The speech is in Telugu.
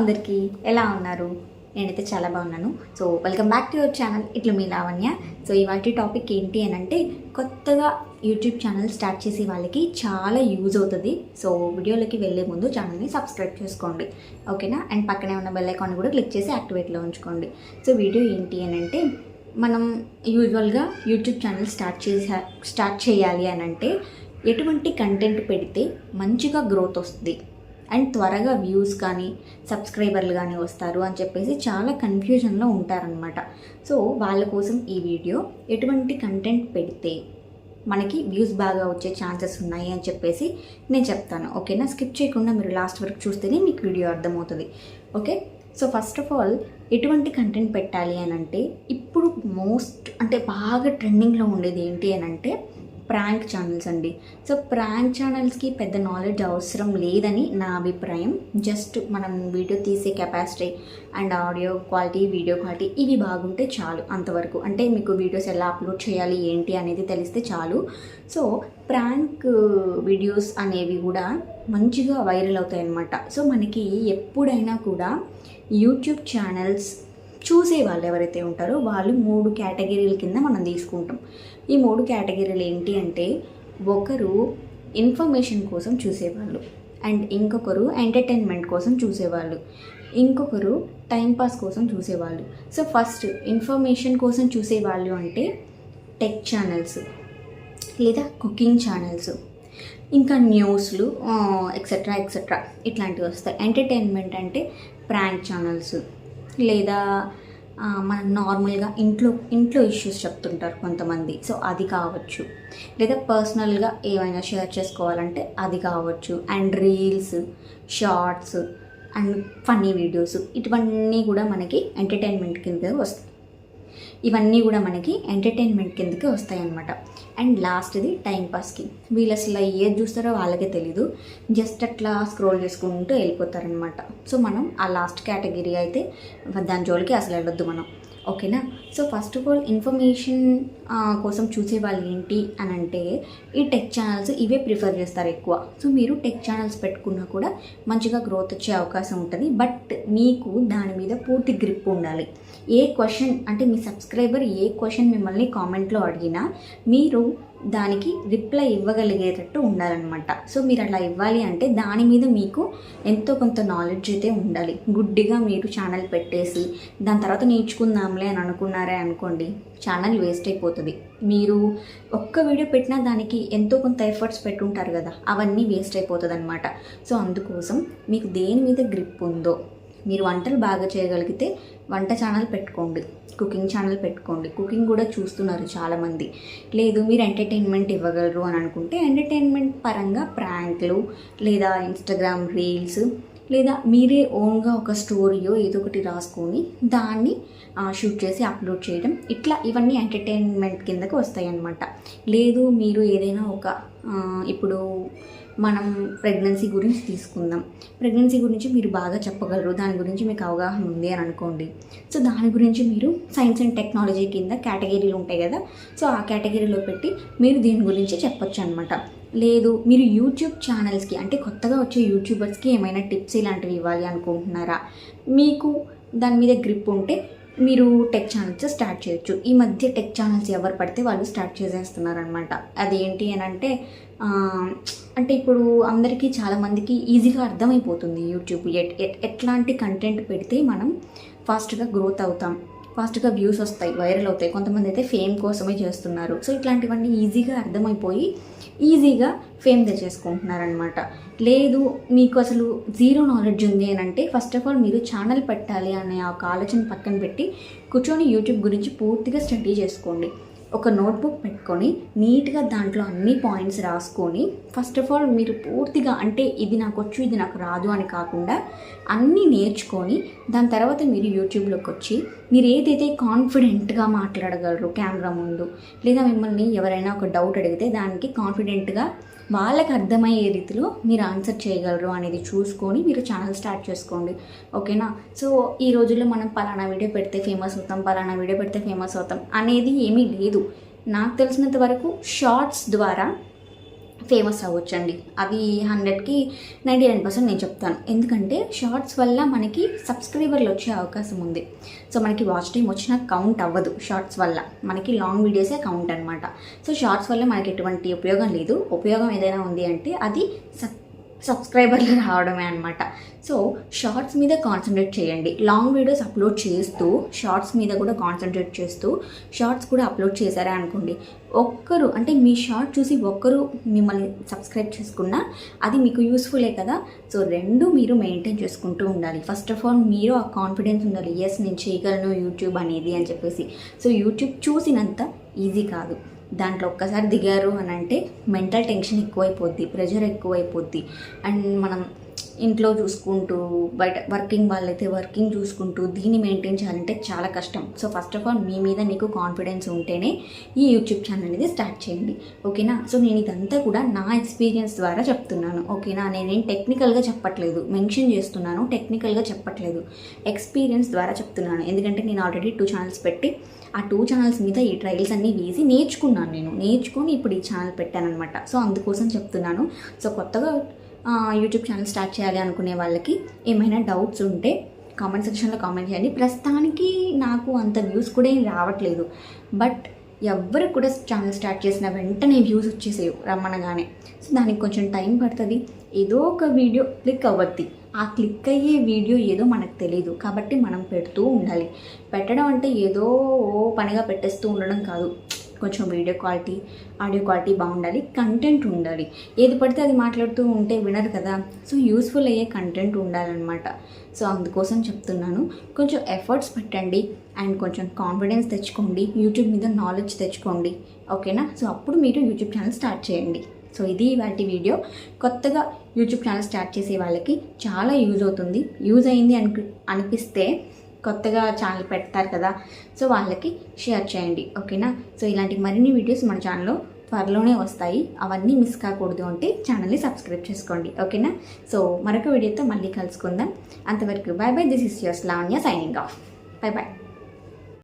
అందరికీ ఎలా ఉన్నారు? నేనైతే చాలా బాగున్నాను. So welcome back to your channel ఇట్లా మీ లావణ్య. సో ఇవాటి టాపిక్ ఏంటి అని అంటే కొత్తగా యూట్యూబ్ ఛానల్ స్టార్ట్ చేసే వాళ్ళకి చాలా యూజ్ అవుతుంది. సో వీడియోలోకి వెళ్ళే ముందు ఛానల్ని సబ్స్క్రైబ్ చేసుకోండి. ఓకేనా అండ్ పక్కనే ఉన్న బెల్ ఐకాన్ కూడా క్లిక్ చేసి యాక్టివేట్లో ఉంచుకోండి. సో వీడియో ఏంటి అని అంటే మనం యూజువల్గా యూట్యూబ్ ఛానల్ స్టార్ట్ చేసా స్టార్ట్ చేయాలి అని అంటే ఎటువంటి కంటెంట్ పెడితే మంచిగా గ్రోత్ వస్తుంది. అండ్ త్వరగా వ్యూస్ కానీ సబ్స్క్రైబర్లు కానీ వస్తారు అని చెప్పేసి చాలా కన్ఫ్యూజన్లో ఉంటారనమాట సో వాళ్ళ కోసం ఈ వీడియో ఎటువంటి కంటెంట్ పెడితే మనకి వ్యూస్ బాగా వచ్చే ఛాన్సెస్ ఉన్నాయి అని చెప్పేసి నేను చెప్తాను. ఓకేనా స్కిప్ చేయకుండా మీరు లాస్ట్ వరకు చూస్తేనే మీకు వీడియో అర్థమవుతుంది. Okay so first of all ఎటువంటి కంటెంట్ పెట్టాలి అని అంటే ఇప్పుడు మోస్ట్ అంటే బాగా ట్రెండింగ్లో ఉండేది ఏంటి అని అంటే ప్రాంక్ ఛానల్స్ అండి. సో ప్రాంక్ ఛానల్స్కి పెద్ద నాలెడ్జ్ అవసరం లేదని నా అభిప్రాయం. జస్ట్ మనం వీడియో తీసే capacity and audio quality video quality ఇవి బాగుంటే చాలు అంతవరకు. అంటే మీకు వీడియోస్ ఎలా అప్లోడ్ చేయాలి ఏంటి అనేది తెలిస్తే చాలు. సో ప్రాంక్ వీడియోస్ అనేవి కూడా మంచిగా వైరల్ అవుతాయి అన్నమాట సో మనకి ఎప్పుడైనా కూడా యూట్యూబ్ ఛానల్స్ చూసే వాళ్ళు ఎవరైతే ఉంటారో వాళ్ళు మూడు కేటగిరీల కింద మనం తీసుకుంటాం. ఈ మూడు కేటగిరీలు ఏంటి అంటే ఒకరు ఇన్ఫర్మేషన్ కోసం చూసేవాళ్ళు అండ్ ఇంకొకరు ఎంటర్టైన్మెంట్ కోసం చూసేవాళ్ళు. ఇంకొకరు టైంపాస్ కోసం చూసేవాళ్ళు. సో ఫస్ట్ ఇన్ఫర్మేషన్ కోసం చూసేవాళ్ళు అంటే టెక్ ఛానల్స్ లేదా కుకింగ్ ఛానల్స్ ఇంకా న్యూస్లు ఎక్సెట్రా ఎక్సెట్రా ఇట్లాంటివి వస్తాయి. ఎంటర్టైన్మెంట్ అంటే ప్రాంక్ ఛానల్స్. లేదా మన మనం నార్మల్గా ఇంట్లో ఇంట్లో ఇష్యూస్ చెప్తుంటారు కొంతమంది. సో అది కావచ్చు. లేదా పర్సనల్గా ఏమైనా షేర్ చేసుకోవాలంటే అది కావచ్చు. And reels shorts and funny videos ఇటువన్నీ కూడా మనకి ఎంటర్టైన్మెంట్ కింద వస్తాయి. ఇవన్నీ కూడా మనకి ఎంటర్టైన్మెంట్ కిందకి వస్తాయన్నమాట. అండ్ లాస్ట్ది టైంపాస్కి వీళ్ళు అసలు ఏది చూస్తారో వాళ్ళకే తెలీదు. జస్ట్ అట్లా స్క్రోల్ చేసుకుంటూ వెళ్ళిపోతారనమాట సో మనం ఆ లాస్ట్ కేటగిరీ అయితే దాని జోలికి అసలు వెళ్ళొద్దు మనం. ఓకేనా so first of all information కోసం చూసే వాళ్ళు ఏంటి అని అంటే ఈ టెక్ ఛానల్స్ ఇవే ప్రిఫర్ చేస్తారు ఎక్కువ. సో మీరు టెక్ ఛానల్స్ పెట్టుకున్నా కూడా మంచిగా గ్రోత్ వచ్చే అవకాశం ఉంటుంది. బట్ మీకు దాని మీద పూర్తి గ్రిప్ ఉండాలి. ఏ క్వశ్చన్ అంటే మీ సబ్స్క్రైబర్ ఏ క్వశ్చన్ మిమ్మల్ని కామెంట్లో అడిగినా మీరు దానికి రిప్లై ఇవ్వగలిగేటట్టు ఉండాలన్నమాట. సో మీరు అలా ఇవ్వాలి అంటే దాని మీద మీకు ఎంతో కొంత నాలెడ్జ్ అయితే ఉండాలి. గుడ్డిగా మీరు ఛానల్ పెట్టేసి దాని తర్వాత నేర్చుకుందాంలే అని అనుకున్నారే అనుకోండి ఛానల్ వేస్ట్ అయిపోతుంది. మీరు ఒక్క వీడియో పెట్టినా దానికి ఎంతో కొంత ఎఫర్ట్స్ పెట్టుంటారు కదా అవన్నీ వేస్ట్ అయిపోతుంది అనమాట సో అందుకోసం మీకు దేని మీద గ్రిప్ ఉందో మీరు వంటలు బాగా చేయగలిగితే వంట ఛానల్ పెట్టుకోండి కుకింగ్ ఛానల్ పెట్టుకోండి. కుకింగ్ కూడా చూస్తున్నారు చాలామంది. లేదు మీరు ఎంటర్టైన్మెంట్ ఇవ్వగలరు అని అనుకుంటే ఎంటర్టైన్మెంట్ పరంగా ప్రాంక్లు లేదా ఇన్స్టాగ్రామ్ రీల్స్ లేదా మీరే ఓన్గా ఒక స్టోరీయో ఏదో ఒకటి రాసుకొని దాన్ని షూట్ చేసి అప్లోడ్ చేయడం. ఇట్లా ఇవన్నీ ఎంటర్టైన్మెంట్ కిందకి వస్తాయి అన్నమాట లేదు మీరు ఏదైనా ఒక ఇప్పుడు మనం ప్రెగ్నెన్సీ గురించి తీసుకుందాం. ప్రెగ్నెన్సీ గురించి మీరు బాగా చెప్పగలరు. దాని గురించి మీకు అవగాహన ఉంది అని అనుకోండి. సో దాని గురించి మీరు సైన్స్ అండ్ టెక్నాలజీ కింద కేటగిరీలు ఉంటాయి కదా. సో ఆ కేటగిరీలో పెట్టి మీరు దీని గురించి చెప్పొచ్చు అనమాట లేదు మీరు యూట్యూబ్ ఛానల్స్కి అంటే కొత్తగా వచ్చే యూట్యూబర్స్కి ఏమైనా టిప్స్ ఇలాంటివి ఇవ్వాలి అనుకుంటున్నారా? మీకు దాని మీద గ్రిప్ ఉంటే మీరు టెక్ ఛానల్స్ స్టార్ట్ చేయొచ్చు. ఈ మధ్య టెక్ ఛానల్స్ ఎవరు పడితే వాళ్ళు స్టార్ట్ చేసేస్తున్నారనమాట అదేంటి అని అంటే అంటే ఇప్పుడు అందరికీ చాలామందికి ఈజీగా అర్థమైపోతుంది యూట్యూబ్ ఎట్ ఎట్ ఎట్లాంటి కంటెంట్ పెడితే మనం ఫాస్ట్గా గ్రోత్ అవుతాం. ఫాస్ట్గా వ్యూస్ వస్తాయి వైరల్ అవుతాయి. కొంతమంది అయితే ఫేమ్ కోసమే చేస్తున్నారు. సో ఇట్లాంటివన్నీ ఈజీగా అర్థమైపోయి ఈజీగా ఫేమ్ తెచ్చేసుకుంటున్నారనమాట లేదు మీకు అసలు జీరో నాలెడ్జ్ ఉంది అని అంటే ఫస్ట్ ఆఫ్ ఆల్ మీరు ఛానల్ పెట్టాలి అనే ఒక ఆలోచన పక్కన పెట్టి కూర్చొని యూట్యూబ్ గురించి పూర్తిగా స్టడీ చేసుకోండి. ఒక నోట్బుక్ పెట్టుకొని నీట్గా దాంట్లో అన్ని పాయింట్స్ రాసుకొని ఫస్ట్ ఆఫ్ ఆల్ మీరు పూర్తిగా అంటే ఇది నాకు వచ్చు ఇది నాకు రాదు అని కాకుండా అన్నీ నేర్చుకొని దాని తర్వాత మీరు యూట్యూబ్లోకి వచ్చి మీరు ఏదైతే కాన్ఫిడెంట్గా మాట్లాడగలరు కెమెరా ముందు లేదా మిమ్మల్ని ఎవరైనా ఒక డౌట్ అడిగితే దానికి కాన్ఫిడెంట్గా వాళ్ళకి అర్థమయ్యే రీతిలో మీరు ఆన్సర్ చేయగలరు అనేది చూసుకొని మీరు ఛానల్ స్టార్ట్ చేసుకోండి. ఓకేనా సో ఈ రోజుల్లో మనం పలానా వీడియో పెడితే ఫేమస్ అవుతాం పలానా వీడియో పెడితే ఫేమస్ అవుతాం అనేది ఏమీ లేదు. నాకు తెలిసినంత వరకు షార్ట్స్ ద్వారా ఫేమస్ అవ్వచ్చండి. అవి హండ్రెడ్కి నైంటీ నైన్ పర్సెంట్ నేను చెప్తాను. ఎందుకంటే షార్ట్స్ వల్ల మనకి సబ్స్క్రైబర్లు వచ్చే అవకాశం ఉంది. సో మనకి వాచ్ టైం వచ్చిన కౌంట్ అవ్వదు షార్ట్స్ వల్ల. మనకి లాంగ్ వీడియోసే కౌంట్ అనమాట సో షార్ట్స్ వల్ల మనకి ఎటువంటి ఉపయోగం లేదు. ఉపయోగం ఏదైనా ఉంది అంటే అది సబ్ సబ్స్క్రైబర్లు రావడమే అనమాట సో షార్ట్స్ మీద కాన్సన్ట్రేట్ చేయండి. లాంగ్ వీడియోస్ అప్లోడ్ చేస్తూ షార్ట్స్ మీద కూడా కాన్సన్ట్రేట్ చేస్తూ షార్ట్స్ కూడా అప్లోడ్ చేశారా అనుకోండి ఒక్కరు అంటే మీ షార్ట్ చూసి ఒక్కరు మిమ్మల్ని సబ్స్క్రైబ్ చేసుకున్నా అది మీకు యూస్ఫులే కదా. సో రెండు మీరు మెయింటైన్ చేసుకుంటూ ఉండాలి. ఫస్ట్ ఆఫ్ ఆల్ మీరు ఆ కాన్ఫిడెన్స్ ఉండాలి. ఎస్ నేను చేయగలను యూట్యూబ్ అనేది అని చెప్పేసి. సో యూట్యూబ్ చూసినంత ఈజీ కాదు. దాంట్లో ఒక్కసారి దిగారు అని అంటే మెంటల్ టెన్షన్ ఎక్కువైపోద్ది ప్రెషర్ ఎక్కువైపోద్ది. అండ్ మనం ఇంట్లో చూసుకుంటూ బయట వర్కింగ్ వాళ్ళైతే వర్కింగ్ చూసుకుంటూ దీన్ని మెయింటైన్ చేయాలంటే చాలా కష్టం. సో ఫస్ట్ ఆఫ్ ఆల్ మీ మీద నీకు కాన్ఫిడెన్స్ ఉంటేనే ఈ యూట్యూబ్ ఛానల్ అనేది స్టార్ట్ చేయండి. ఓకేనా? సో నేను ఇదంతా కూడా నా ఎక్స్పీరియన్స్ ద్వారా చెప్తున్నాను. ఓకేనా? నేనేం టెక్నికల్గా చెప్పట్లేదు. మెన్షన్ చేస్తున్నాను టెక్నికల్గా చెప్పట్లేదు. ఎక్స్పీరియన్స్ ద్వారా చెప్తున్నాను. ఎందుకంటే నేను ఆల్రెడీ టూ ఛానల్స్ పెట్టి ఆ టూ ఛానల్స్ మీద ఈ ట్రయల్స్ అన్నీ వేసి నేర్చుకున్నాను నేను. నేర్చుకొని ఇప్పుడు ఈ ఛానల్ పెట్టానమాట సో అందుకోసం చెప్తున్నాను. సో కొత్తగా యూట్యూబ్ ఛానల్ స్టార్ట్ చేయాలి అనుకునే వాళ్ళకి ఏమైనా డౌట్స్ ఉంటే కామెంట్ సెక్షన్లో కామెంట్ చేయండి. ప్రస్తుతానికి నాకు అంత వ్యూస్ కూడా ఏం రావట్లేదు. బట్ ఎవ్వరు కూడా ఛానల్ స్టార్ట్ చేసిన వెంటనే వ్యూస్ వచ్చేసేవి రమ్మనగానే. సో దానికి కొంచెం టైం పడుతుంది. ఏదో ఒక వీడియో క్లిక్ అవ్వద్ది. ఆ క్లిక్ అయ్యే వీడియో ఏదో మనకు తెలియదు కాబట్టి మనం పెడుతూ ఉండాలి. పెట్టడం అంటే ఏదో ఓ పనిగా పెట్టేస్తూ ఉండడం కాదు. కొంచెం వీడియో క్వాలిటీ ఆడియో క్వాలిటీ బాగుండాలి కంటెంట్ ఉండాలి. ఏది పడితే అది మాట్లాడుతూ ఉంటే వినరు కదా. సో యూస్ఫుల్ అయ్యే కంటెంట్ ఉండాలన్నమాట. సో అందుకోసం చెప్తున్నాను. కొంచెం ఎఫర్ట్స్ పెట్టండి అండ్ కొంచెం కాన్ఫిడెన్స్ తెచ్చుకోండి. యూట్యూబ్ మీద నాలెడ్జ్ తెచ్చుకోండి. ఓకేనా? సో అప్పుడు మీరు యూట్యూబ్ ఛానల్ స్టార్ట్ చేయండి. సో ఇది వాటి వీడియో కొత్తగా యూట్యూబ్ ఛానల్ స్టార్ట్ చేసే వాళ్ళకి చాలా యూజ్ అవుతుంది. యూజ్ అయింది అనిపి అనిపిస్తే కొత్తగా ఛానల్ పెడతారు కదా. సో వాళ్ళకి షేర్ చేయండి. ఓకేనా సో ఇలాంటి మరిన్ని వీడియోస్ మన ఛానల్లో త్వరలోనే వస్తాయి. అవన్నీ మిస్ కాకూడదు అంటే ఛానల్ని సబ్స్క్రైబ్ చేసుకోండి. ఓకేనా సో మరొక వీడియోతో మళ్ళీ కలుసుకుందాం. అంతవరకు bye bye this is your Lavanya signing off bye bye